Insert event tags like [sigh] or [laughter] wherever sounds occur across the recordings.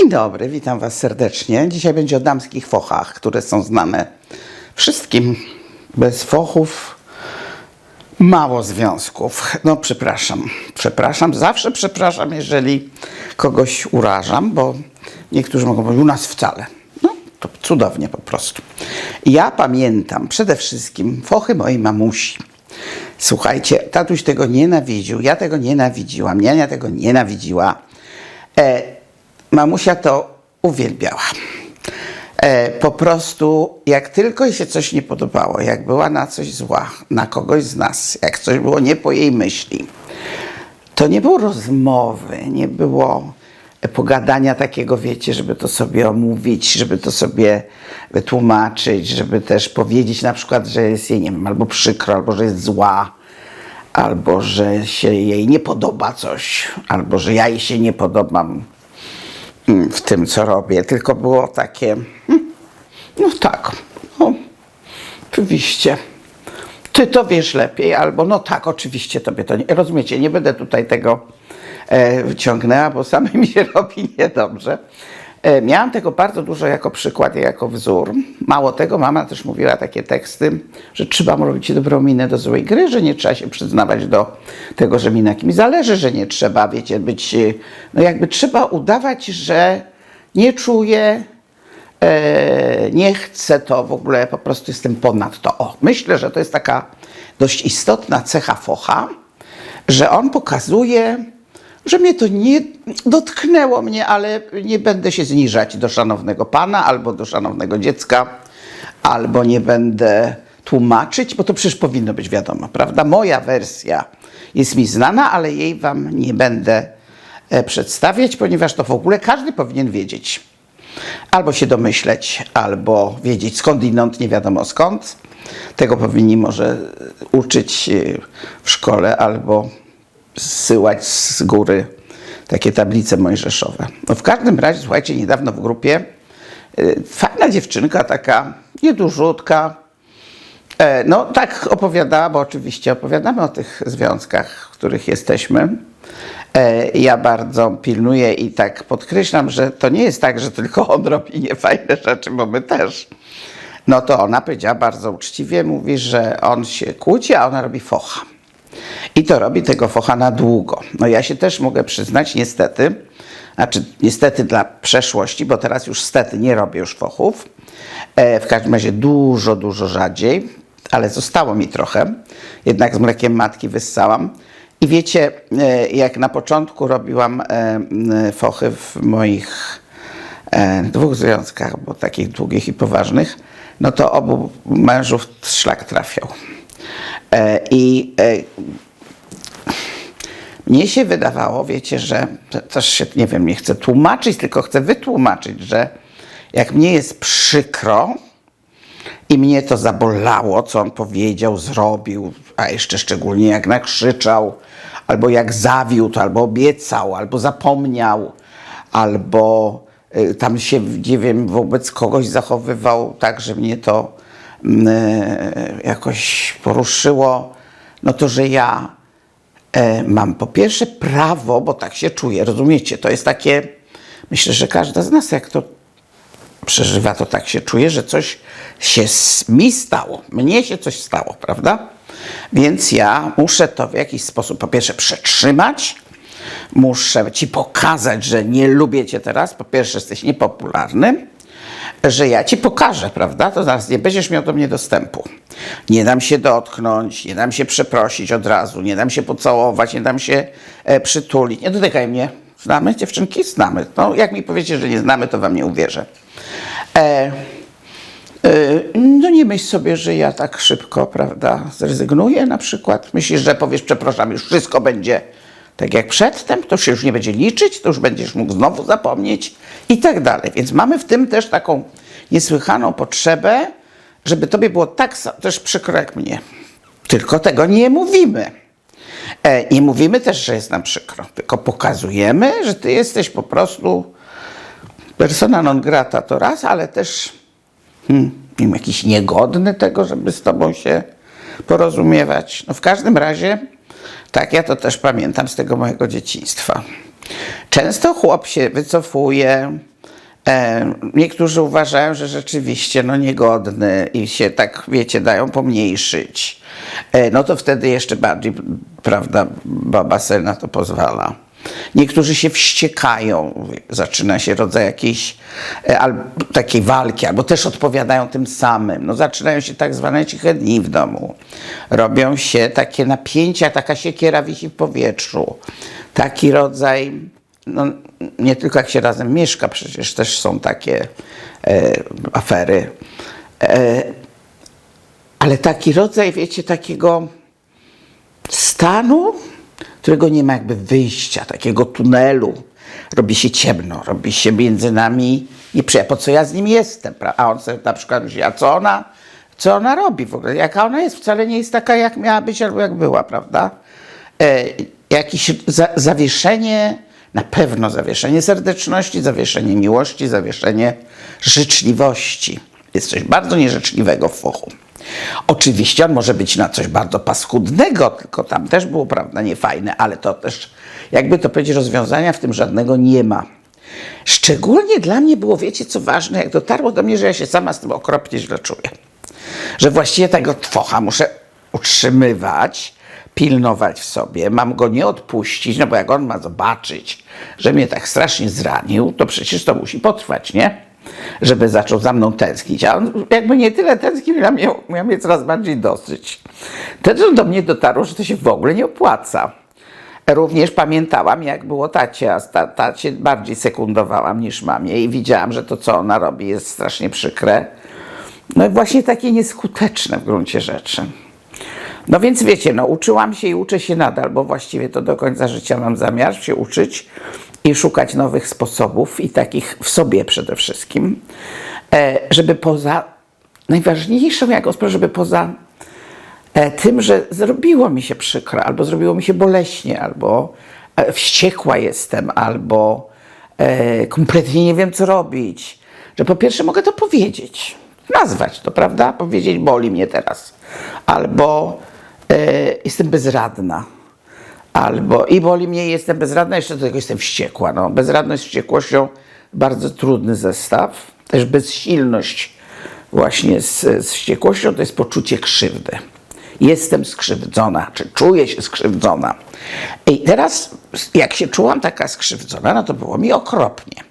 Dzień dobry, witam Was serdecznie. Dzisiaj będzie o damskich fochach, które są znane wszystkim. Bez fochów mało związków. No, przepraszam. Przepraszam, zawsze przepraszam, jeżeli kogoś urażam, bo niektórzy mogą powiedzieć, u nas wcale. No, to cudownie po prostu. Ja pamiętam przede wszystkim fochy mojej mamusi. Słuchajcie, tatuś tego nienawidził, ja tego nienawidziłam, Niania tego nienawidziła. E, mamusia to uwielbiała. E, po prostu, jak tylko jej się coś nie podobało, jak była na coś zła, na kogoś z nas, jak coś było nie po jej myśli, to nie było rozmowy, nie było pogadania takiego, wiecie, żeby to sobie omówić, żeby to sobie wytłumaczyć, żeby też powiedzieć na przykład, że jest jej, nie wiem, albo przykro, albo że jest zła, albo że się jej nie podoba coś, albo że ja jej się nie podobam w tym, co robię. Tylko było takie, hmm, no tak, no, oczywiście. Ty to wiesz lepiej, albo no tak, oczywiście tobie to nie. Rozumiecie, nie będę tutaj tego e, bo samej mi się robi niedobrze. E, miałam tego bardzo dużo jako przykład i jako wzór. Mało tego, mama też mówiła takie teksty, że trzeba robić dobrą minę do złej gry, że nie trzeba się przyznawać do tego, że mi na kimś zależy, że nie trzeba, wiecie, być, e, no jakby trzeba udawać, że nie czuję, e, nie chcę to w ogóle, po prostu jestem ponad to. O, myślę, że to jest taka dość istotna cecha focha, że on pokazuje, że mnie to nie dotknęło mnie, ale nie będę się zniżać do szanownego pana albo do szanownego dziecka, albo nie będę tłumaczyć, bo to przecież powinno być wiadomo, prawda? Moja wersja jest mi znana, ale jej wam nie będę e, przedstawiać, ponieważ to w ogóle każdy powinien wiedzieć. Albo się domyśleć, albo wiedzieć skądinąd, nie wiadomo skąd. Tego powinni może uczyć e, w szkole, albo zsyłać z góry takie tablice mojżeszowe. No w każdym razie, słuchajcie, niedawno w grupie y, fajna dziewczynka, taka niedużutka, e, no tak opowiadała, bo oczywiście opowiadamy o tych związkach, w których jesteśmy. E, Ja bardzo pilnuję i tak podkreślam, że to nie jest tak, że tylko on robi niefajne rzeczy, bo my też. No to ona powiedziała bardzo uczciwie, mówi, że on się kłóci, a ona robi focha. I to robi tego focha na długo. No ja się też mogę przyznać, niestety, znaczy niestety dla przeszłości, bo teraz już stety nie robię już fochów. E, w każdym razie dużo, dużo rzadziej, ale zostało mi trochę. Jednak z mlekiem matki wyssałam. I wiecie, e, jak na początku robiłam e, fochy w moich dwóch związkach, bo takich długich i poważnych, no to obu mężów szlak trafiał. E, I e, mnie się wydawało, wiecie, że też się, nie wiem, nie chcę tłumaczyć, tylko chcę wytłumaczyć, że jak mnie jest przykro i mnie to zabolało, co on powiedział, zrobił, a jeszcze szczególnie jak nakrzyczał, albo jak zawiódł, albo obiecał, albo zapomniał, albo tam się, nie wiem, wobec kogoś zachowywał tak, że mnie to mm, y, jakoś poruszyło, no to, że ja e, mam po pierwsze prawo, bo tak się czuję, rozumiecie? To jest takie, myślę, że każda z nas, jak to przeżywa, to tak się czuje, że coś się mi stało, mnie się coś stało, prawda? Więc ja muszę to w jakiś sposób, po pierwsze, przetrzymać, muszę ci pokazać, że nie lubię cię teraz, po pierwsze, jesteś niepopularny, że ja ci pokażę, prawda? To zaraz nie będziesz miał do mnie dostępu. Nie dam się dotknąć, nie dam się przeprosić od razu, nie dam się pocałować, nie dam się e, przytulić. Nie dotykaj mnie. Znamy dziewczynki? Znamy. No, jak mi powiecie, że nie znamy, to wam nie uwierzę. E, e, no nie myśl sobie, że ja tak szybko, prawda, zrezygnuję na przykład. Myślisz, że powiesz, przepraszam, już wszystko będzie tak jak przedtem, to się już nie będzie liczyć, to już będziesz mógł znowu zapomnieć i tak dalej. Więc mamy w tym też taką niesłychaną potrzebę, żeby tobie było tak też przykro jak mnie. Tylko tego nie mówimy. E, nie mówimy też, że jest nam przykro, tylko pokazujemy, że ty jesteś po prostu persona non grata to raz, ale też hmm, jakiś niegodny tego, żeby z tobą się porozumiewać. No w każdym razie, tak ja to też pamiętam z tego mojego dzieciństwa. Często chłop się wycofuje. E, niektórzy uważają, że rzeczywiście no niegodny i się tak, wiecie, dają pomniejszyć. E, no to wtedy jeszcze bardziej, prawda, baba sobie na to pozwala. Niektórzy się wściekają, zaczyna się rodzaj jakiejś e, albo takiej walki, albo też odpowiadają tym samym. No, zaczynają się tak zwane ciche dni w domu. Robią się takie napięcia, taka siekiera wisi w powietrzu. Taki rodzaj, no, nie tylko jak się razem mieszka, przecież też są takie e, afery. E, ale taki rodzaj, wiecie, takiego stanu, którego nie ma jakby wyjścia, takiego tunelu. Robi się ciemno, robi się między nami nieprzyjemnie. Po co ja z nim jestem? A on sobie na przykład myśli, a co ona, co ona robi w ogóle? Jaka ona jest? Wcale nie jest taka, jak miała być albo jak była, prawda? E, jakieś za, zawieszenie, na pewno zawieszenie serdeczności, zawieszenie miłości, zawieszenie życzliwości. Jest coś bardzo nieżyczliwego w fochu. Oczywiście on może być na coś bardzo paskudnego, tylko tam też było, prawda, niefajne, ale to też, jakby to powiedzieć, rozwiązania w tym żadnego nie ma. Szczególnie dla mnie było, wiecie co ważne, jak dotarło do mnie, że ja się sama z tym okropnie źle czuję. Że właściwie tego twocha muszę utrzymywać, pilnować w sobie, mam go nie odpuścić, no bo jak on ma zobaczyć, że mnie tak strasznie zranił, to przecież to musi potrwać, nie? Żeby zaczął za mną tęsknić. A on jakby nie tyle tęsknił, miał mnie, miał mnie coraz bardziej dosyć. Wtedy do mnie dotarło, że to się w ogóle nie opłaca. Również pamiętałam, jak było tacie, a ta, tacie bardziej sekundowałam niż mamie i widziałam, że to, co ona robi, jest strasznie przykre. No i właśnie takie nieskuteczne w gruncie rzeczy. No więc wiecie, no uczyłam się i uczę się nadal, bo właściwie to do końca życia mam zamiar się uczyć i szukać nowych sposobów i takich w sobie przede wszystkim, e, żeby poza, najważniejszą jako sprawę, żeby poza e, tym, że zrobiło mi się przykro, albo zrobiło mi się boleśnie, albo e, wściekła jestem, albo kompletnie nie wiem, co robić. Że po pierwsze mogę to powiedzieć, nazwać to, prawda? Powiedzieć, boli mnie teraz. Albo jestem bezradna. Albo i boli mnie, jestem bezradna, jeszcze do tego jestem wściekła. No, bezradność z wściekłością bardzo trudny zestaw. Też bezsilność właśnie z, z wściekłością to jest poczucie krzywdy. Jestem skrzywdzona, czy czuję się skrzywdzona. I teraz, jak się czułam taka skrzywdzona, no to było mi okropnie.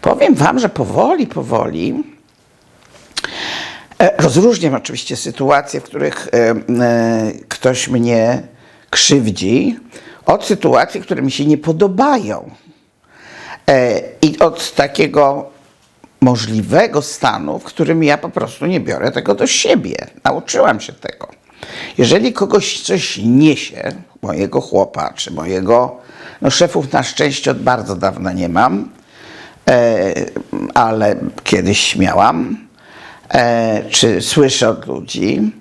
Powiem Wam, że powoli, powoli E, Rozróżniam oczywiście sytuacje, w których e, ktoś mnie krzywdzi, od sytuacji, które mi się nie podobają. E, I od takiego możliwego stanu, w którym ja po prostu nie biorę tego do siebie. Nauczyłam się tego. Jeżeli kogoś coś niesie, mojego chłopa czy mojego, no szefów na szczęście od bardzo dawna nie mam, e, ale kiedyś miałam, e, czy słyszę od ludzi,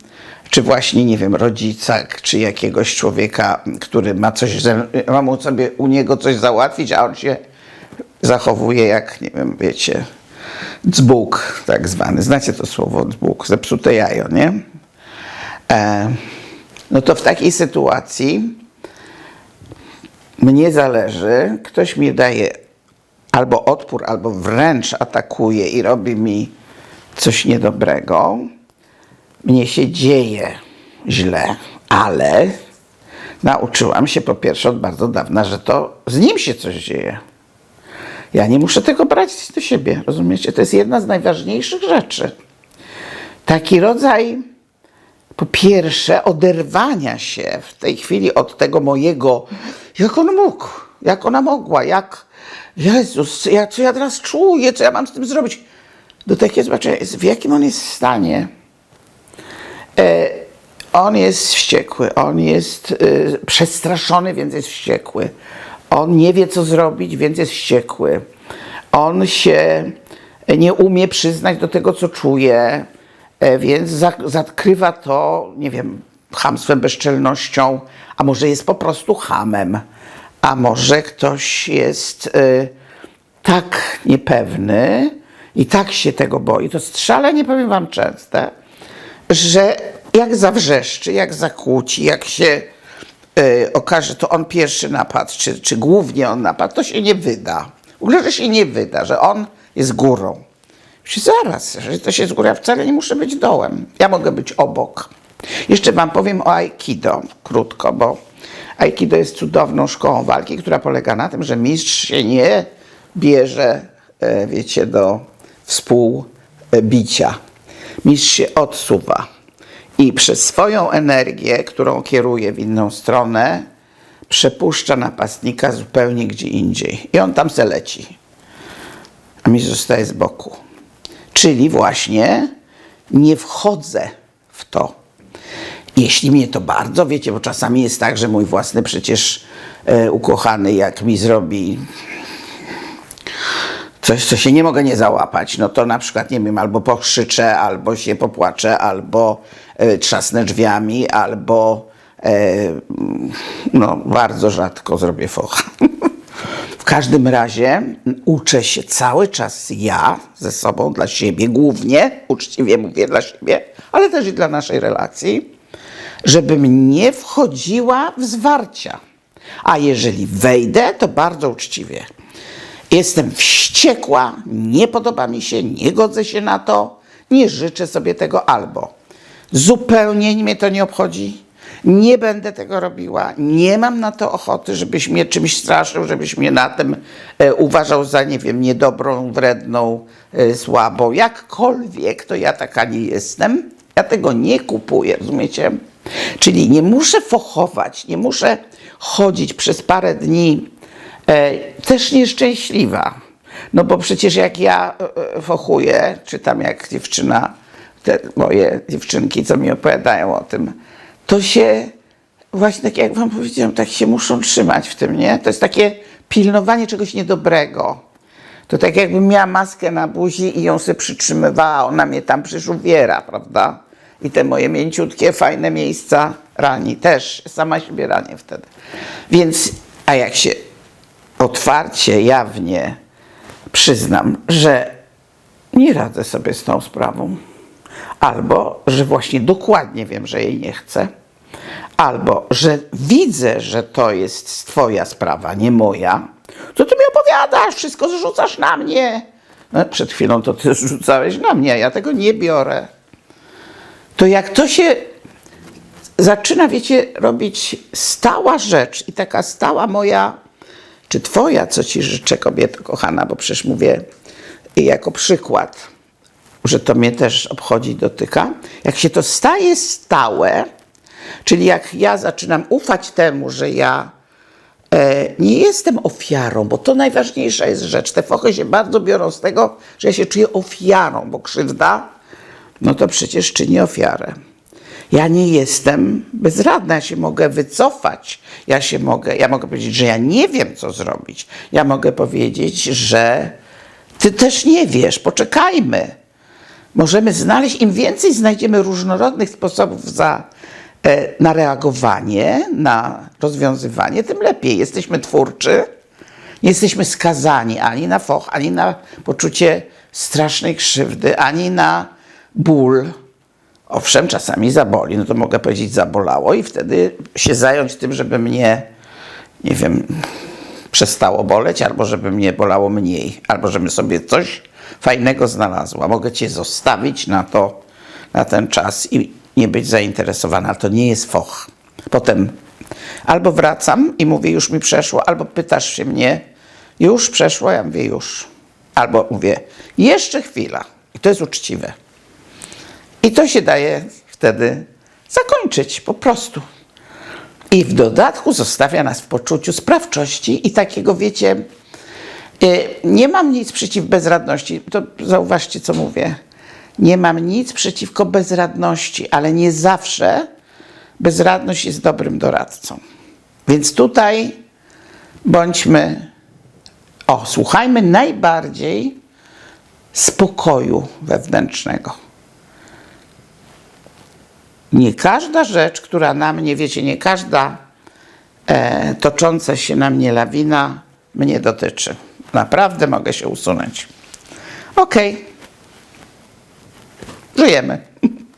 czy właśnie, nie wiem, rodzica, czy jakiegoś człowieka, który ma coś, ze- ma mu sobie u niego coś załatwić, a on się zachowuje jak, nie wiem, wiecie, dzbuk tak zwany. Znacie to słowo dzbuk, zepsute jajo, nie? E, no to w takiej sytuacji mnie zależy, ktoś mi daje albo odpór, albo wręcz atakuje i robi mi coś niedobrego, mnie się dzieje źle, ale nauczyłam się po pierwsze od bardzo dawna, że to z nim się coś dzieje. Ja nie muszę tego brać do siebie, rozumiecie? To jest jedna z najważniejszych rzeczy. Taki rodzaj, po pierwsze, oderwania się w tej chwili od tego mojego, jak on mógł, jak ona mogła, jak, Jezus, ja, co ja teraz czuję, co ja mam z tym zrobić. Do takiego zobaczenia, w jakim on jest stanie. E, on jest wściekły, on jest e, przestraszony, więc jest wściekły. On nie wie, co zrobić, więc jest wściekły. On się nie umie przyznać do tego, co czuje, e, więc za, zakrywa to, nie wiem, chamstwem, bezczelnością, a może jest po prostu hamem, a może ktoś jest tak niepewny i tak się tego boi. To strzelanie, powiem wam częste, że jak zawrzeszczy, jak zakłóci, jak się y, okaże, to on pierwszy napadł, czy, czy głównie on napadł, to się nie wyda. W ogóle, że się nie wyda, że on jest górą. Myślę, zaraz, że to się z góry, ja wcale nie muszę być dołem. Ja mogę być obok. Jeszcze wam powiem o Aikido, krótko, bo Aikido jest cudowną szkołą walki, która polega na tym, że mistrz się nie bierze, e, wiecie, do współbicia. Mistrz się odsuwa i przez swoją energię, którą kieruje w inną stronę, przepuszcza napastnika zupełnie gdzie indziej. I on tam se leci. A mistrz zostaje z boku. Czyli właśnie nie wchodzę w to. Jeśli mnie to bardzo, wiecie, bo czasami jest tak, że mój własny przecież e, ukochany, jak mi zrobi coś, co się nie mogę nie załapać, no to na przykład, nie wiem, albo pokrzyczę, albo się popłaczę, albo e, trzasnę drzwiami, albo e, no, bardzo rzadko zrobię focha. [laughs] W każdym razie uczę się cały czas ja ze sobą, dla siebie głównie, uczciwie mówię dla siebie, ale też i dla naszej relacji, żebym nie wchodziła w zwarcia. A jeżeli wejdę, to bardzo uczciwie. Jestem wściekła, nie podoba mi się, nie godzę się na to, nie życzę sobie tego albo zupełnie mnie to nie obchodzi, nie będę tego robiła, nie mam na to ochoty, żebyś mnie czymś straszył, żebyś mnie na tym e, uważał za, nie wiem, niedobrą, wredną, e, słabą. Jakkolwiek, to ja taka nie jestem. Ja tego nie kupuję, rozumiecie? Czyli nie muszę fochować, nie muszę chodzić przez parę dni też nieszczęśliwa. No bo przecież jak ja e, e, fochuję, czy tam jak dziewczyna, te moje dziewczynki, co mi opowiadają o tym, to się właśnie tak jak wam powiedziałam, tak się muszą trzymać w tym, nie? To jest takie pilnowanie czegoś niedobrego. To tak jakbym miała maskę na buzi i ją sobie przytrzymywała, ona mnie tam przyszuwiera, prawda? I te moje mięciutkie, fajne miejsca rani też, sama siebie ranię wtedy. Więc, a jak się otwarcie, jawnie przyznam, że nie radzę sobie z tą sprawą, albo że właśnie dokładnie wiem, że jej nie chcę, albo że widzę, że to jest Twoja sprawa, nie moja, to Ty mi opowiadasz, wszystko zrzucasz na mnie. No, przed chwilą to Ty [laughs] zrzucałeś na mnie, a ja tego nie biorę. To jak to się zaczyna, wiecie, robić stała rzecz i taka stała moja, czy Twoja, co Ci życzę, kobieto kochana, bo przecież mówię jako przykład, że to mnie też obchodzi, dotyka. Jak się to staje stałe, czyli jak ja zaczynam ufać temu, że ja e, nie jestem ofiarą, bo to najważniejsza jest rzecz. Te fochy się bardzo biorą z tego, że ja się czuję ofiarą, bo krzywda, no to przecież czyni ofiarę. Ja nie jestem bezradna, ja się mogę wycofać. Ja się mogę, ja mogę powiedzieć, że ja nie wiem, co zrobić. Ja mogę powiedzieć, że ty też nie wiesz, poczekajmy. Możemy znaleźć, im więcej znajdziemy różnorodnych sposobów za, e, na reagowanie, na rozwiązywanie, tym lepiej. Jesteśmy twórczy, nie jesteśmy skazani ani na foch, ani na poczucie strasznej krzywdy, ani na ból. Owszem, czasami zaboli, no to mogę powiedzieć zabolało i wtedy się zająć tym, żeby mnie, nie wiem, przestało boleć, albo żeby mnie bolało mniej, albo żebym sobie coś fajnego znalazła. Mogę cię zostawić na to, na ten czas i nie być zainteresowana. To nie jest foch. Potem albo wracam i mówię, już mi przeszło, albo pytasz się mnie, już przeszło, ja mówię, już. Albo mówię, jeszcze chwila. I to jest uczciwe. I to się daje wtedy zakończyć po prostu. I w dodatku zostawia nas w poczuciu sprawczości i takiego, wiecie, y, nie mam nic przeciw bezradności. To zauważcie, co mówię. Nie mam nic przeciwko bezradności, ale nie zawsze bezradność jest dobrym doradcą. Więc tutaj bądźmy, o, słuchajmy najbardziej spokoju wewnętrznego. Nie każda rzecz, która na mnie, wiecie, nie każda e, tocząca się na mnie lawina mnie dotyczy. Naprawdę mogę się usunąć. Okej. Żyjemy.